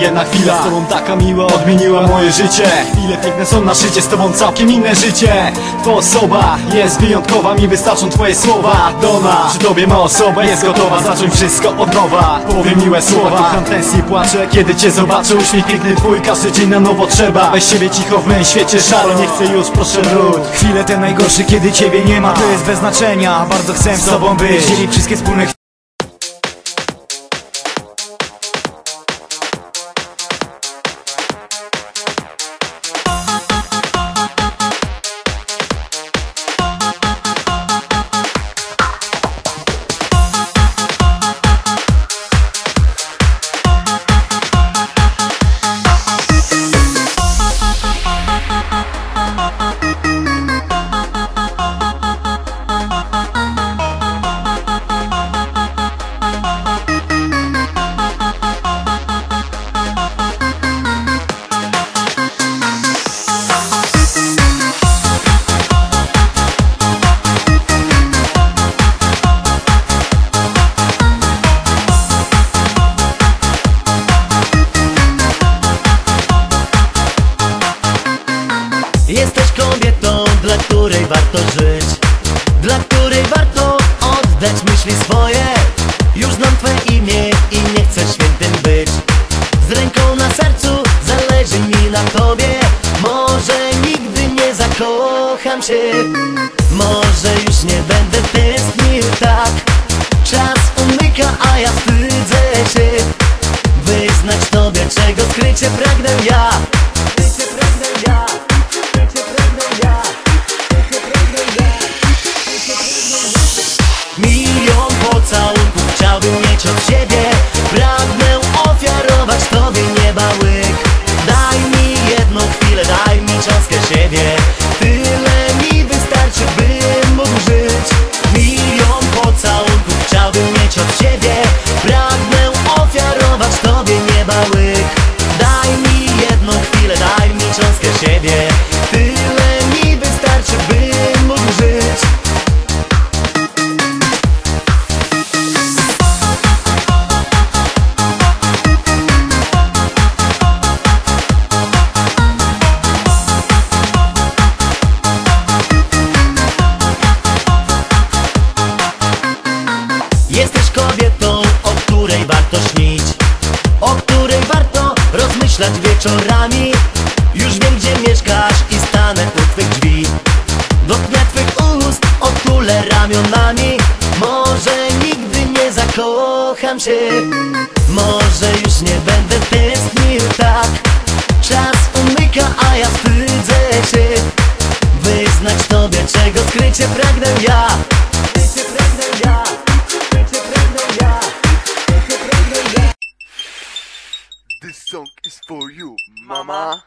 Jedna chwila z tobą taka miła odmieniła moje życie. Chwile piękne są na szycie, z tobą całkiem inne życie. To osoba jest wyjątkowa, mi wystarczą twoje słowa. Dona, przy tobie ma osoba, jest gotowa zacząć wszystko od nowa. Powiem miłe słowa, kocham tęsknię i płaczę Kiedy cię zobaczę, uśmiech piękny twój Każdy dzień na nowo trzeba. Weź siebie cicho w mym świecie szaro. Nie chcę już, proszę wróć. Chwile te najgorsze, kiedy ciebie nie ma To jest bez znaczenia, bardzo chcę z tobą być. Wszystkie wspólne Jesteś kobietą, dla której warto żyć. Dla której warto oddać myśli swoje. Już znam twoje imię i nie chcę świętym być. Z ręką na sercu zależy mi na tobie. Może nigdy nie zakocham się. Może już nie będę tęsknił tak? Czas umyka, a ja wstydzę się. Wyznać tobie, czego skrycie pragnę ja cząstkę siebie. Tyle mi wystarczy, bym mógł żyć. Jesteś kobietą, o której warto śnić O której warto rozmyślać wieczorami nigdy nie zakocham się. Może już nie będę tęsknił tak. Czas umyka, a ja wstydzę się. Wyznać tobie, czego skrycie pragnę ja Skrycie pragnę ja. Skrycie pragnę ja Skrycie pragnę ja This song is for you, mama.